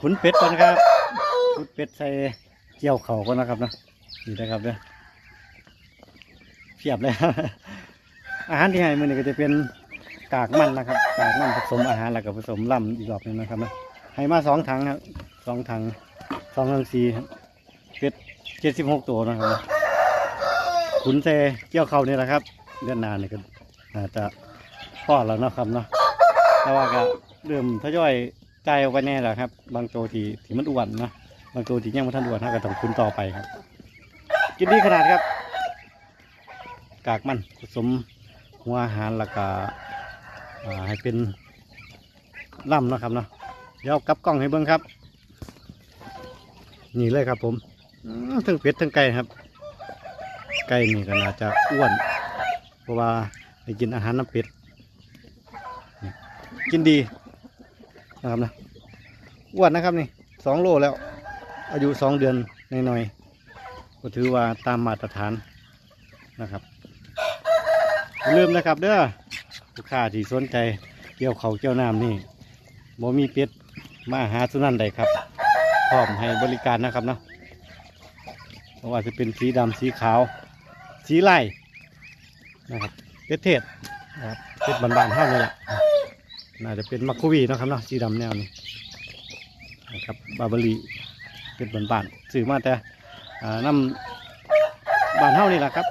ขุนเป็ดก่อนนะครับขุนเป็ดใส่เกี่ยวเข่าก่อนนะครับเนาะนี่นะครับเด้อเพียบเลยอาหารที่ให้มันนี่ก็จะเป็นกากมันนะครับกากมันผสมอาหารแล้วก็ผสมลำอีกรอบนึงนะครับนะให้มาสองถังครับสองถังสองถังสีเป็ดเจ็ดสิบหกตัวนะครับนะขุนใส่เกี่ยวเขานี่แหละครับเดือนนานนี่ก็อาจจะพอแล้วนะครับเนาะแต่ว่าก็เริ่มทยอย จายออกไปแน่แล้วครับ บางตัวที่ที่มันอ้วนนะบางตัวที่ยังไม่ทันอ้วนถ้าก็ต้องคุ้นต่อไปครับ กินดีขนาดครับ กากมันผสมหัวอาหารแล้วก็อ่าให้เป็นล่ำนะครับเนาะเดี๋ยวกลับกล้องให้เบิ้งครับ นี่เลยครับผมทั้งเป็ดทั้งไก่ครับ ไก่นี่ก็น่าจะอ้วน เพราะว่าได้กินอาหารน้ำเป็ดกินดี นะครับนะอ้วนนะครับนี่สองโลแล้ว อายุสองเดือนหน่อยๆก็ถือว่าตามมาตรฐานนะครับอย่าลืมนะครับเด้อลูกค้าที่สนใจเกี่ยวเขาเกี่ยวน้ำนี่บ่มีเป็ดมาหาสุนันใดครับพร้อมให้บริการนะครับเนาะเพราะว่าจะเป็นสีดำสีขาว สีไล่นะครับเป็ดเทศนะครับเป็ดบานๆเท่านี้แหละ น่าจะเป็นมักคุวีนะครับเนาะสีดำแนวนี้นะครับบาบารีเป็นบานๆสื่อมาแต่อ่าน้ำบานเท่านี่แหละครับ